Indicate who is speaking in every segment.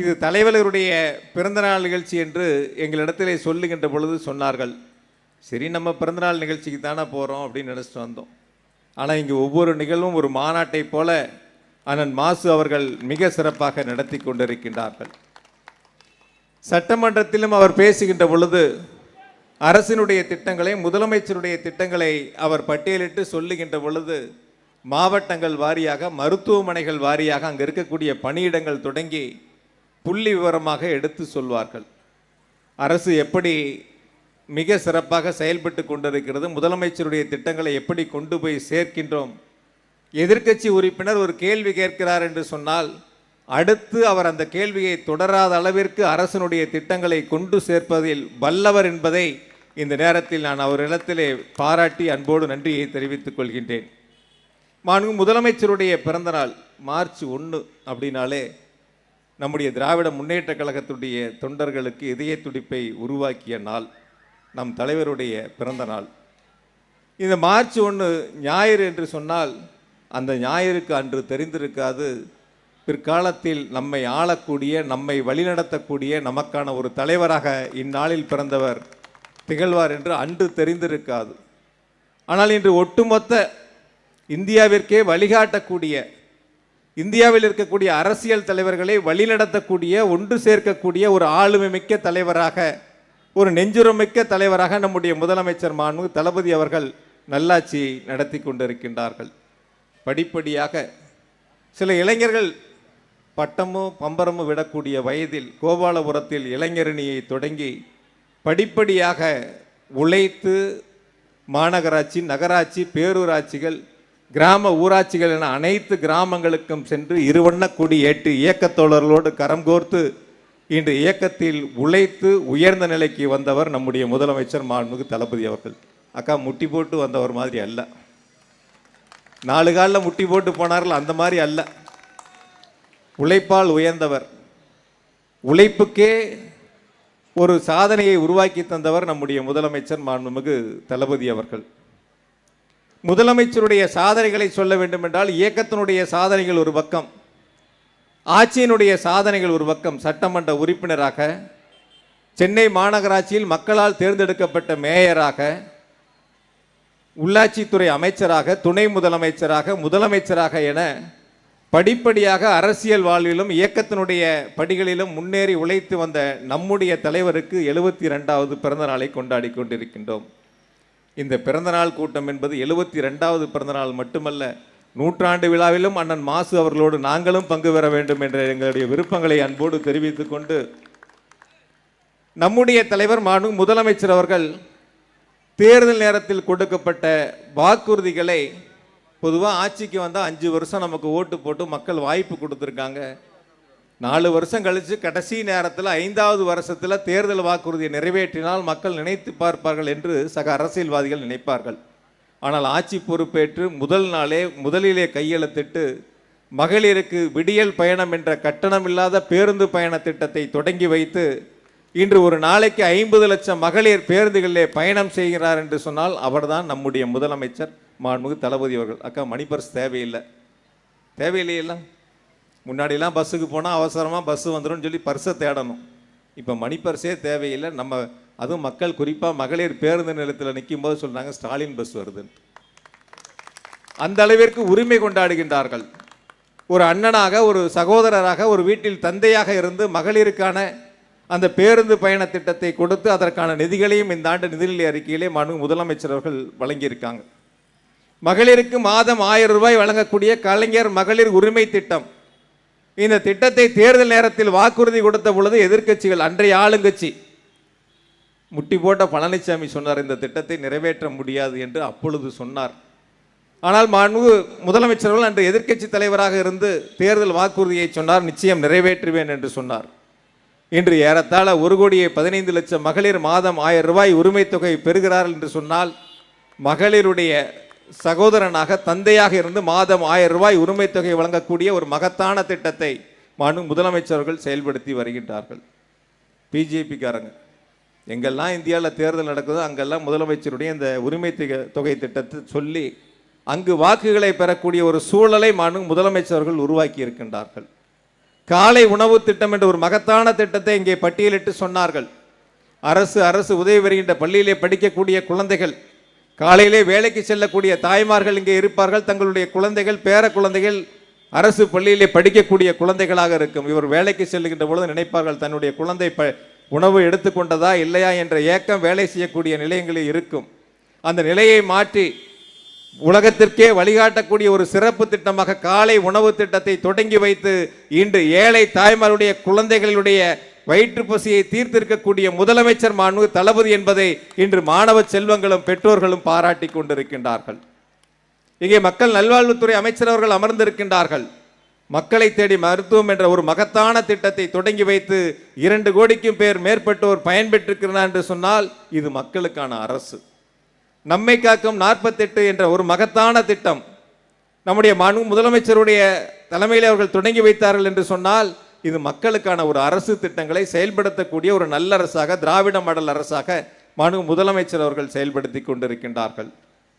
Speaker 1: இது தலைவர்களுடைய பிறந்தநாள் நிகழ்ச்சி என்று எங்களிடத்திலே சொல்லுகின்ற பொழுது சொன்னார்கள். சரி நம்ம பிறந்தநாள் நிகழ்ச்சிக்கு தானே போகிறோம் அப்படின்னு நினச்சிட்டு வந்தோம். ஆனால் இங்கே ஒவ்வொரு நிகழ்வும் ஒரு மாநாட்டைப் போல அண்ணன் மாசு அவர்கள் மிக சிறப்பாக நடத்தி கொண்டிருக்கின்றார்கள். சட்டமன்றத்திலும் அவர் பேசுகின்ற பொழுது அரசினுடைய திட்டங்களை முதலமைச்சருடைய திட்டங்களை அவர் பட்டியலிட்டு சொல்லுகின்ற பொழுது மாவட்டங்கள் வாரியாக மருத்துவமனைகள் வாரியாக அங்கே இருக்கக்கூடிய பணியிடங்கள் தொடங்கி புள்ளி விவரமாக எடுத்து சொல்வார்கள். அரசு எப்படி மிக சிறப்பாக செயல்பட்டு கொண்டிருக்கிறது முதலமைச்சருடைய திட்டங்களை எப்படி கொண்டு போய் சேர்க்கின்றோம் எதிர்க்கட்சி உறுப்பினர் ஒரு கேள்வி கேட்கிறார் என்று சொன்னால் அடுத்து அவர் அந்த கேள்வியை தொடராத அளவிற்கு அரசனுடைய திட்டங்களை கொண்டு சேர்ப்பதில் வல்லவர் என்பதை இந்த நேரத்தில் நான் அவரிடத்திலே பாராட்டி அன்போடு நன்றியை தெரிவித்துக் கொள்கின்றேன். மாண்பு முதலமைச்சருடைய பிறந்தநாள் மார்ச் ஒன்று அப்படின்னாலே நம்முடைய திராவிட முன்னேற்ற கழகத்துடைய தொண்டர்களுக்கு இதய துடிப்பை உருவாக்கிய நாள் நம் தலைவருடைய பிறந்த நாள். இந்த மார்ச் ஒன்று ஞாயிறு என்று சொன்னால் அந்த ஞாயிறுக்கு அன்று தெரிந்திருக்காது. பிற்காலத்தில் நம்மை ஆளக்கூடிய நம்மை வழிநடத்தக்கூடிய நமக்கான ஒரு தலைவராக இந்நாளில் பிறந்தவர் திகழ்வார் என்று அன்று தெரிந்திருக்காது. ஆனால் இன்று ஒட்டுமொத்த இந்தியாவிற்கே வழிகாட்டக்கூடிய இந்தியாவில் இருக்கக்கூடிய அரசியல் தலைவர்களை வழிநடத்தக்கூடிய ஒன்று சேர்க்கக்கூடிய ஒரு ஆளுமை மிக்க தலைவராக ஒரு நெஞ்சுரமிக்க தலைவராக நம்முடைய முதலமைச்சர் மாண்பு தளபதி அவர்கள் நல்லாட்சி நடத்தி கொண்டிருக்கின்றார்கள். படிப்படியாக சில இளைஞர்கள் பட்டமும் பம்பரமும் விடக்கூடிய வயதில் கோபாலபுரத்தில் இளைஞரணியை தொடங்கி படிப்படியாக உழைத்து மாநகராட்சி நகராட்சி பேரூராட்சிகள் கிராம ஊராட்சிகள் என அனைத்து கிராமங்களுக்கும் சென்று இருவண்ண கொடி ஏற்றி இயக்கத் தோழர்களோடு கரம் கோர்த்து இன்று இயக்கத்தில் உழைத்து உயர்ந்த நிலைக்கு வந்தவர் நம்முடைய முதலமைச்சர் மாண்புமிகு தளபதி அவர்கள். அக்கா முட்டி போட்டு வந்தவர் மாதிரி அல்ல. நாலு காலில் முட்டி போட்டு போனார்கள் அந்த மாதிரி அல்ல. உழைப்பால் உயர்ந்தவர். உழைப்புக்கே ஒரு சாதனையை உருவாக்கி தந்தவர் நம்முடைய முதலமைச்சர் மாண்புமிகு தளபதி அவர்கள். முதலமைச்சருடைய சாதனைகளை சொல்ல வேண்டும் என்றால் இயக்கத்தினுடைய சாதனைகள் ஒரு பக்கம் ஆட்சியினுடைய சாதனைகள் ஒரு பக்கம் சட்டமன்ற உறுப்பினராக சென்னை மாநகராட்சியில் மக்களால் தேர்ந்தெடுக்கப்பட்ட மேயராக உள்ளாட்சித்துறை அமைச்சராக துணை முதலமைச்சராக முதலமைச்சராக என படிப்படியாக அரசியல் வாழ்விலும் இயக்கத்தினுடைய படிகளிலும் முன்னேறி உழைத்து வந்த நம்முடைய தலைவருக்கு எழுபத்தி ரெண்டாவது பிறந்த நாளை கொண்டாடி கொண்டிருக்கின்றோம். இந்த பிறந்தநாள் கூட்டம் என்பது எழுபத்தி ரெண்டாவது பிறந்தநாள் மட்டுமல்ல நூற்றாண்டு விழாவிலும் அண்ணன் மாசு அவர்களோடு நாங்களும் பங்கு பெற வேண்டும் என்ற எங்களுடைய விருப்பங்களை அன்போடு தெரிவித்துக் கொண்டு நம்முடைய தலைவர் மானு முதலமைச்சர் அவர்கள் தேர்தல் நேரத்தில் கொடுக்கப்பட்ட வாக்குறுதிகளை பொதுவாக ஆட்சிக்கு வந்தால் அஞ்சு வருஷம் நமக்கு ஓட்டு போட்டு மக்கள் வாய்ப்பு கொடுத்துருக்காங்க. நாலு வருஷம் கழித்து கடைசி நேரத்தில் ஐந்தாவது வருஷத்தில் தேர்தல் வாக்குறுதியை நிறைவேற்றினால் மக்கள் நினைத்து பார்ப்பார்கள் என்று சக அரசியல்வாதிகள் நினைப்பார்கள். ஆனால் ஆட்சி பொறுப்பேற்று முதல் நாளே முதலிலே கையெழுத்திட்டு மகளிருக்கு விடியல் பயணம் என்ற கட்டணமில்லாத பேருந்து பயண திட்டத்தை தொடங்கி வைத்து இன்று ஒரு நாளைக்கு ஐம்பது லட்சம் மகளிர் பேருந்துகளிலே பயணம் செய்கிறார் என்று சொன்னால் அவர்தான் நம்முடைய முதலமைச்சர் மாண்புமிகு தளபதி அவர்கள். அக்கா மணிபர்ஸ் தேவையில்லை. தேவையில்லையெல்லாம் முன்னாடிலாம் பஸ்ஸுக்கு போனால் அவசரமாக பஸ்ஸு வந்துடும் சொல்லி பர்ஸை தேடணும். இப்போ மணி பர்ஸே தேவையில்லை. நம்ம அதுவும் மக்கள் குறிப்பாக மகளிர் பேருந்து நிலையத்தில் நிற்கும் போது சொல்கிறாங்க ஸ்டாலின் பஸ் வருதுன்னு. அந்த அளவிற்கு உரிமை கொண்டாடுகின்றார்கள். ஒரு அண்ணனாக ஒரு சகோதரராக ஒரு வீட்டில் தந்தையாக இருந்து மகளிருக்கான அந்த பேருந்து பயண திட்டத்தை கொடுத்து அதற்கான நிதிகளையும் இந்த ஆண்டு நிதிநிலை அறிக்கையிலே மனு முதலமைச்சர் அவர்கள் வழங்கியிருக்காங்க. மகளிருக்கு மாதம் ஆயிரம் ரூபாய் வழங்கக்கூடிய கலைஞர் மகளிர் உரிமை திட்டம். இந்த திட்டத்தை தேர்தல் நேரத்தில் வாக்குறுதி கொடுத்த பொழுது எதிர்க்கட்சிகள் அன்றைய ஆளுங்கட்சி முட்டி போட்ட பழனிசாமி சொன்னார் இந்த திட்டத்தை நிறைவேற்ற முடியாது என்று அப்பொழுது சொன்னார். ஆனால் மாண்பு முதலமைச்சர்கள் அன்று எதிர்க்கட்சி தலைவராக இருந்து தேர்தல் வாக்குறுதியை சொன்னார் நிச்சயம் நிறைவேற்றுவேன் என்று சொன்னார். இன்று ஏறத்தாழ ஒரு கோடியே பதினைந்து லட்சம் மகளிர் மாதம் ஆயிரம் ரூபாய் உரிமை தொகை பெறுகிறார்கள் என்று சொன்னால் மகளிருடைய சகோதரனாக தந்தையாக இருந்து மாதம் ஆயிரம் ரூபாய் உரிமை தொகை வழங்கக்கூடிய ஒரு மகத்தான திட்டத்தை மனு முதலமைச்சர்கள் செயல்படுத்தி வருகின்றார்கள். பிஜேபிக்காரங்க. எங்கெல்லாம் இந்தியாவில் தேர்தல் நடக்குதோ அங்கெல்லாம் முதலமைச்சருடைய இந்த உரிமை தொகை திட்டத்தை சொல்லி அங்கு வாக்குகளை பெறக்கூடிய ஒரு சூழலை மனு முதலமைச்சர்கள் உருவாக்கி இருக்கின்றார்கள். காலை உணவு திட்டம் என்ற ஒரு மகத்தான திட்டத்தை இங்கே பட்டியலிட்டு சொன்னார்கள். அரசு அரசு உதவி வருகின்ற பள்ளியிலே படிக்கக்கூடிய குழந்தைகள் காலையிலே வேலைக்கு செல்லக்கூடிய தாய்மார்கள் இங்கே இருப்பார்கள். தங்களுடைய குழந்தைகள் பேர குழந்தைகள் அரசு பள்ளியிலே படிக்கக்கூடிய குழந்தைகளாக இருக்கும். இவர் வேலைக்கு செல்லுகின்ற பொழுது நினைப்பார்கள் தன்னுடைய குழந்தை ப உணவு எடுத்துக்கொண்டதா இல்லையா? என்ற ஏக்கம் வேலை செய்யக்கூடிய நிலையங்களில் இருக்கும். அந்த நிலையை மாற்றி உலகத்திற்கே வழிகாட்டக்கூடிய ஒரு சிறப்பு திட்டமாக காலை உணவு திட்டத்தை தொடங்கி வைத்து இன்று ஏழை தாய்மாருடைய குழந்தைகளுடைய வயிற்று பசியை தீர்த்திருக்கக்கூடிய முதலமைச்சர் மாண்பு தளபதி என்பதை இன்று மாணவ செல்வங்களும் பெற்றோர்களும் பாராட்டி கொண்டிருக்கின்றார்கள். இங்கே மக்கள் நல்வாழ்வுத்துறை அமைச்சர் அவர்கள் அமர்ந்திருக்கின்றார்கள். மக்களை தேடி மருத்துவம் என்ற ஒரு மகத்தான திட்டத்தை தொடங்கி வைத்து இரண்டு கோடிக்கும் பேர் மேற்பட்டோர் பயன்பெற்றிருக்கிறார் என்று சொன்னால் இது மக்களுக்கான அரசு. நம்மை காக்கும் நாற்பத்தெட்டு என்ற ஒரு மகத்தான திட்டம் நம்முடைய மனு முதலமைச்சருடைய தலைமையில் அவர்கள் தொடங்கி வைத்தார்கள் என்று சொன்னால் இது மக்களுக்கான ஒரு அரசு திட்டங்களை செயல்படுத்தக்கூடிய ஒரு நல்ல அரசாக திராவிட மாடல் அரசாக மனு முதலமைச்சர் அவர்கள் செயல்படுத்தி கொண்டிருக்கின்றார்கள்.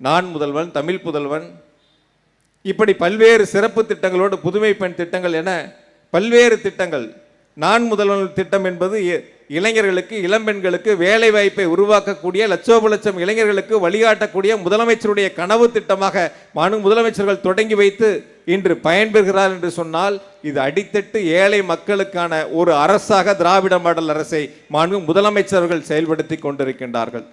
Speaker 1: நான் முதல்வன் தமிழ் புதல்வன். இப்படி பல்வேறு சிறப்பு திட்டங்களோடு புதுமை பெண் திட்டங்கள் என பல்வேறு திட்டங்கள் நான் முதல்வன் திட்டம் என்பது இளைஞர்களுக்கு இளம்பெண்களுக்கு வேலை வாய்ப்பை உருவாக்கக்கூடிய லட்சோப லட்சம் இளைஞர்களுக்கு வழிகாட்டக்கூடிய முதலமைச்சருடைய கனவு திட்டமாக மனு முதலமைச்சர்கள் தொடங்கி வைத்து இன்று பயன்பெறுகிறார் என்று சொன்னால் இது அடித்தட்டு ஏழை மக்களுக்கான ஒரு அரசாக திராவிட மாடல் அரசை மனு முதலமைச்சர்கள் செயல்படுத்தி கொண்டிருக்கின்றார்கள்.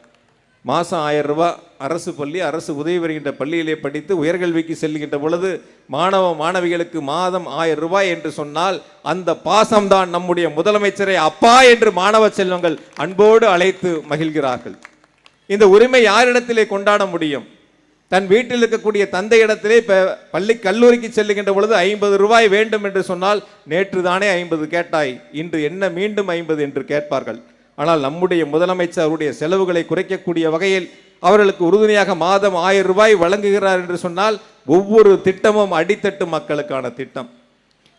Speaker 1: மாதம் ஆயிரம் ரூபாய் அரசு பள்ளி அரசு உதவி வருகின்ற பள்ளியிலே படித்து உயர்கல்விக்கு செல்கின்ற பொழுது மாணவ மாணவிகளுக்கு மாதம் ஆயிரம் ரூபாய் என்று சொன்னால் அந்த பாசம்தான் நம்முடைய முதலமைச்சரை அப்பா என்று மாணவ செல்வங்கள் அன்போடு அழைத்து மகிழ்கிறார்கள். இந்த உரிமை யாரிடத்திலே கொண்டாட முடியும்? தன் வீட்டில் இருக்கக்கூடிய தந்தையிடத்திலே இப்போ பள்ளி கல்லூரிக்கு செல்லுகின்ற பொழுது ஐம்பது ரூபாய் வேண்டும் என்று சொன்னால் நேற்று தானே ஐம்பது கேட்டாய் இன்று என்ன மீண்டும் ஐம்பது என்று கேட்பார்கள். ஆனால் நம்முடைய முதலமைச்சர் அவருடைய செலவுகளை குறைக்கக்கூடிய வகையில் அவர்களுக்கு உறுதுணையாக மாதம் ஆயிரம் ரூபாய் வழங்குகிறார் என்று சொன்னால் ஒவ்வொரு திட்டமும் அடித்தட்டு மக்களுக்கான திட்டம்.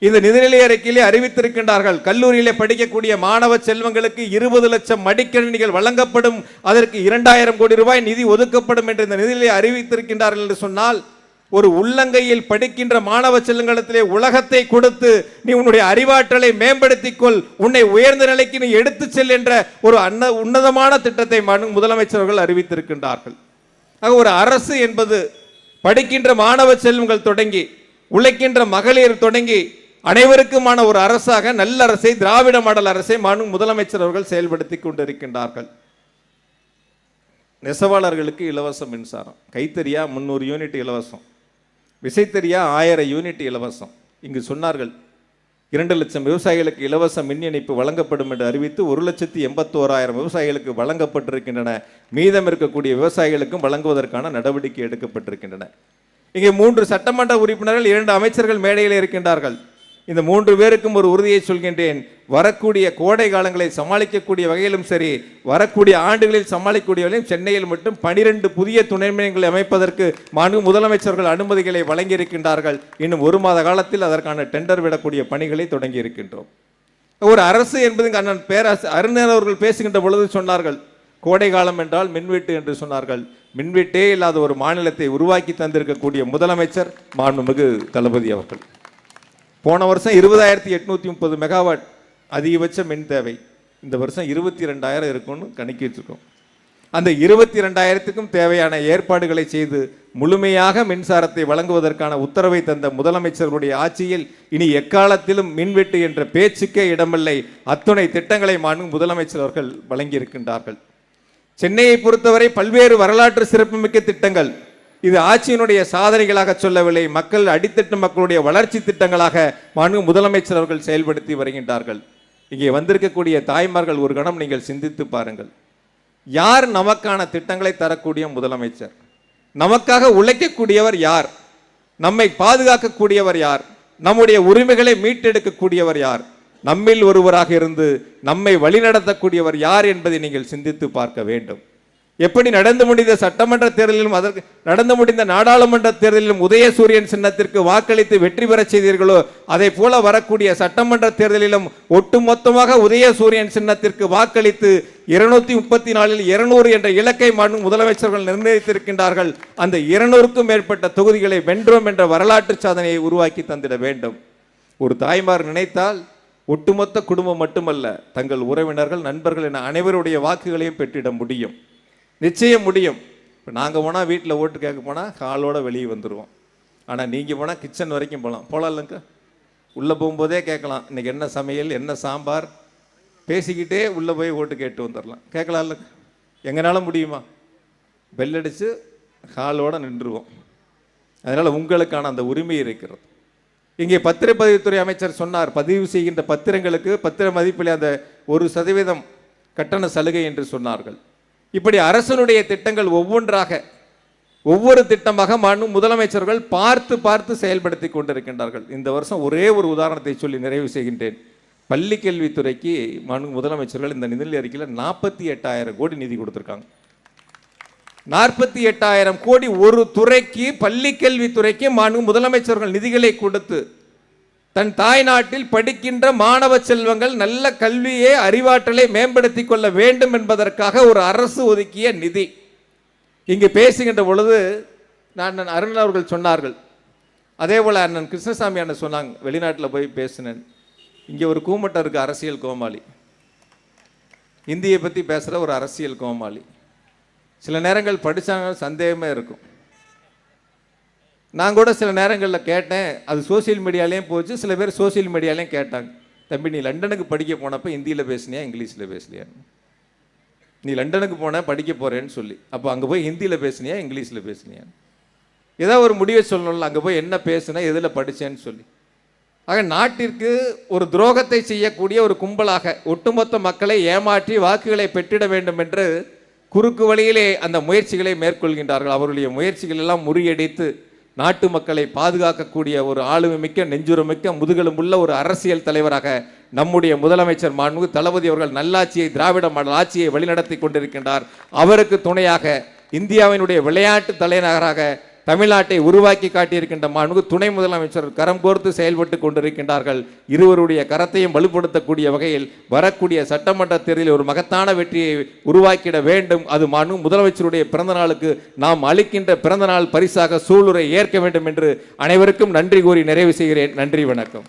Speaker 1: இந்த நிதிநிலை அறிக்கையிலே அறிவித்திருக்கின்றார்கள். கல்லூரியிலே படிக்கக்கூடிய மாணவ செல்வங்களுக்கு இருபது லட்சம் மடிக்கணினிகள் வழங்கப்படும். அதற்கு இரண்டாயிரம் கோடி ரூபாய் நிதி ஒதுக்கப்படும் என்று இந்த நிதிநிலை அறிவித்திருக்கின்றார்கள் என்று சொன்னால் ஒரு உள்ளங்கையில் படிக்கின்ற மாணவ செல்வங்களிடத்திலே உலகத்தை கொடுத்து நீ உன்னுடைய அறிவாற்றலை மேம்படுத்திக் கொள் உன்னை உயர்ந்த நிலைக்கு நீ எடுத்து செல் என்ற ஒரு அன்ன உன்னதமான திட்டத்தை மனு- முதலமைச்சர்கள் அறிவித்திருக்கின்றார்கள். ஆக ஒரு அரசு என்பது படிக்கின்ற மாணவ செல்வங்கள் தொடங்கி உழைக்கின்ற மகளிர் தொடங்கி அனைவருக்குமான ஒரு அரசாக நல்ல அரசை திராவிட மாடல் அரசை மனு முதலமைச்சர் அவர்கள் செயல்படுத்தி கொண்டிருக்கின்றார்கள். நெசவாளர்களுக்கு இலவச மின்சாரம் கைத்தறியா முந்நூறு யூனிட் இலவசம். விசைத்தறியா ஆயிரம் யூனிட் இலவசம். இங்கு சொன்னார்கள் இரண்டு லட்சம் விவசாயிகளுக்கு இலவச மின் இணைப்பு வழங்கப்படும் என்று அறிவித்து ஒரு லட்சத்தி எண்பத்தோராயிரம் விவசாயிகளுக்கு வழங்கப்பட்டிருக்கின்றன. மீதம் இருக்கக்கூடிய விவசாயிகளுக்கும் வழங்குவதற்கான நடவடிக்கை எடுக்கப்பட்டிருக்கின்றன. இங்கே மூன்று சட்டமன்ற உறுப்பினர்கள் இரண்டு அமைச்சர்கள் மேடையில் இருக்கின்றார்கள். இந்த மூன்று பேருக்கும் ஒரு உறுதியை சொல்கின்றேன். வரக்கூடிய கோடை காலங்களை சமாளிக்கக்கூடிய வகையிலும் சரி வரக்கூடிய ஆண்டுகளில் சமாளிக்கக்கூடிய வகையிலும் சென்னையில் மட்டும் பனிரெண்டு புதிய துணை நிலையங்களை அமைப்பதற்கு மாண்பு முதலமைச்சர்கள் அனுமதிகளை வழங்கியிருக்கின்றார்கள். இன்னும் ஒரு மாத காலத்தில் அதற்கான டெண்டர் விடக்கூடிய பணிகளை தொடங்கி இருக்கின்றோம். ஒரு அரசு என்பது அண்ணன் பேராசு அருணர் அவர்கள் பேசுகின்ற பொழுது சொன்னார்கள் கோடை காலம் என்றால் மின்வெட்டு என்று சொன்னார்கள். மின்வெட்டே இல்லாத ஒரு மாநிலத்தை உருவாக்கி தந்திருக்கக்கூடிய முதலமைச்சர் மாண்புமிகு தளபதி அவர்கள். போன வருஷம் இருபதாயிரத்தி எட்நூற்றி முப்பது மெகாவாட் அதிகபட்ச மின் தேவை. இந்த வருஷம் இருபத்தி ரெண்டாயிரம் இருக்கும்னு கணக்கி அந்த இருபத்தி ரெண்டாயிரத்துக்கும் தேவையான ஏற்பாடுகளை செய்து முழுமையாக மின்சாரத்தை வழங்குவதற்கான உத்தரவை தந்த முதலமைச்சர்களுடைய ஆட்சியில் இனி எக்காலத்திலும் மின்வெட்டு என்ற பேச்சுக்கே இடமில்லை. அத்துணை திட்டங்களை மாணும் முதலமைச்சர் அவர்கள் வழங்கியிருக்கின்றார்கள். சென்னையை பொறுத்தவரை பல்வேறு வரலாற்று சிறப்புமிக்க திட்டங்கள். இது ஆட்சியினுடைய சாதனைகளாக சொல்லவில்லை. மக்கள் அடித்தட்டு மக்களுடைய வளர்ச்சி திட்டங்களாக மாண்பு முதலமைச்சர் அவர்கள் செயல்படுத்தி வருகின்றார்கள். இங்கே வந்திருக்கக்கூடிய தாய்மார்கள் ஒரு கணம் நீங்கள் சிந்தித்து பாருங்கள். யார் நமக்கான திட்டங்களை தரக்கூடிய முதலமைச்சர்? நமக்காக உழைக்கக்கூடியவர் யார்? நம்மை பாதுகாக்கக்கூடியவர் யார்? நம்முடைய உரிமைகளை மீட்டெடுக்கக்கூடியவர் யார்? நம்மில் ஒருவராக இருந்து நம்மை வழிநடத்தக்கூடியவர் யார் என்பதை நீங்கள் சிந்தித்து பார்க்க வேண்டும். எப்படி நடந்து முடிந்த சட்டமன்ற தேர்தலிலும் அதற்கு நடந்து முடிந்த நாடாளுமன்ற தேர்தலிலும் உதயசூரியன் சின்னத்திற்கு வாக்களித்து வெற்றி பெறச் செய்தீர்களோ அதை போல வரக்கூடிய சட்டமன்ற தேர்தலிலும் ஒட்டுமொத்தமாக உதயசூரியன் சின்னத்திற்கு வாக்களித்து இருநூத்தி முப்பத்தி நாலில் இருநூறு என்ற இலக்கை மாண்பு முதலமைச்சர்கள் நிர்ணயித்திருக்கின்றார்கள். அந்த இருநூறுக்கும் மேற்பட்ட தொகுதிகளை வென்றோம் என்ற வரலாற்று சாதனையை உருவாக்கி தந்திட வேண்டும். ஒரு தாய்மார் நினைத்தால் ஒட்டுமொத்த குடும்பம் மட்டுமல்ல தங்கள் உறவினர்கள் நண்பர்கள் என அனைவருடைய வாக்குகளையும் பெற்றிட முடியும். நிச்சயம் முடியும். இப்போ நாங்கள் போனால் வீட்டில் ஓட்டு கேட்க போனால் காலோட வெளியே வந்துடுவோம் ஆனால் நீங்கள் போனால் கிச்சன் வரைக்கும் போகலாம் போகலாம் இல்லைங்க. உள்ளே போகும்போதே கேட்கலாம். இன்னைக்கு என்ன சமையல் என்ன சாம்பார்? பேசிக்கிட்டே உள்ளே போய் ஓட்டு கேட்டு வந்துடலாம் கேட்கலாம் இல்லைங்க. எங்களால் முடியுமா? பெல்லடித்து அடித்து நின்றுவோம். அதனால் உங்களுக்கான அந்த உரிமை இருக்கிறது. இங்கே பத்திரப்பதிவுத்துறை அமைச்சர் சொன்னார். பதிவு செய்கின்ற பத்திரங்களுக்கு பத்திர மதிப்பில் அந்த ஒரு சதவீதம் கட்டண சலுகை என்று சொன்னார்கள். இப்படி அரசனுடைய திட்டங்கள் ஒவ்வொன்றாக ஒவ்வொரு திட்டமாக மனு முதலமைச்சர்கள் பார்த்து பார்த்து செயல்படுத்தி கொண்டிருக்கின்றார்கள். இந்த வருஷம் ஒரே ஒரு உதாரணத்தை சொல்லி நிறைவு செய்கின்றேன். பள்ளி கல்வித்துறைக்கு மனு முதலமைச்சர்கள் இந்த நிதி அறிக்கையில் நாற்பத்தி எட்டாயிரம் கோடி நிதி கொடுத்துருக்காங்க. நாற்பத்தி எட்டாயிரம் கோடி ஒரு துறைக்கு பள்ளி கல்வித்துறைக்கு மாண்பு முதலமைச்சர்கள் நிதிகளை கொடுத்து தன் தாய் நாட்டில் படிக்கின்ற மாணவ செல்வங்கள் நல்ல கல்வியை அறிவாற்றலை மேம்படுத்திக் கொள்ள வேண்டும் என்பதற்காக ஒரு அரசு ஒதுக்கிய நிதி. இங்கு பேசுகின்ற பொழுது நான் அருண் அவர்கள் சொன்னார்கள். அதே போல் அண்ணன் கிருஷ்ணசாமி அண்ணன் சொன்னாங்க வெளிநாட்டில் போய் பேசினேன். இங்கே ஒரு கூமட்டம் இருக்குது அரசியல் கோமாளி. இந்தியை பற்றி பேசுகிற ஒரு அரசியல் கோமாளி. சில நேரங்கள் படித்தாங்க சந்தேகமே இருக்கும். நான் கூட சில நேரங்களில் கேட்டேன் அது சோஷியல் மீடியாலேயும் போச்சு சில பேர் சோஷியல் மீடியாலேயும் கேட்டாங்க. தம்பி நீ லண்டனுக்கு படிக்க போனப்போ ஹிந்தியில் பேசுனியா இங்கிலீஷில் பேசலையா நீ லண்டனுக்கு போன படிக்க போகிறேன்னு சொல்லி. அப்போ அங்கே போய் ஹிந்தியில் பேசுனியா இங்கிலீஷில் பேசினியா? ஏதாவது ஒரு முடிவை சொல்லணும்ல அங்கே போய் என்ன பேசுனா எதில் படித்தேன்னு சொல்லி. ஆக நாட்டிற்கு ஒரு துரோகத்தை செய்யக்கூடிய ஒரு கும்பலாக ஒட்டுமொத்த மக்களை ஏமாற்றி வாக்குகளை பெற்றிட வேண்டும் என்று குறுக்கு வழியிலே அந்த முயற்சிகளை மேற்கொள்கின்றார்கள். அவருடைய முயற்சிகள் எல்லாம் முறியடித்து நாட்டு மக்களை பாதுகாக்கக்கூடிய ஒரு ஆளுமை மிக்க நெஞ்சுரமிக்க முதுகெலும்புள்ள ஒரு அரசியல் தலைவராக நம்முடைய முதலமைச்சர் மாண்பு தளபதி அவர்கள் நல்லாட்சியை திராவிட மாடல் ஆட்சியை வழிநடத்தி கொண்டிருக்கின்றார். அவருக்கு துணையாக இந்தியாவினுடைய விளையாட்டு தலைநகராக தமிழ்நாட்டை உருவாக்கி காட்டியிருக்கின்ற மாண்பு துணை முதலமைச்சர் கரம் கோர்த்து செயல்பட்டு கொண்டிருக்கின்றார்கள். இருவருடைய கரத்தையும் வலுப்படுத்தக்கூடிய வகையில் வரக்கூடிய சட்டமன்ற தேர்தலில் ஒரு மகத்தான வெற்றியை உருவாக்கிட வேண்டும். அது மாண்பு முதலமைச்சருடைய பிறந்த நாளுக்கு நாம் அளிக்கின்ற பிறந்த நாள் பரிசாக சூளுரை ஏற்க வேண்டும் என்று அனைவருக்கும் நன்றி கூறி நிறைவு செய்கிறேன். நன்றி வணக்கம்.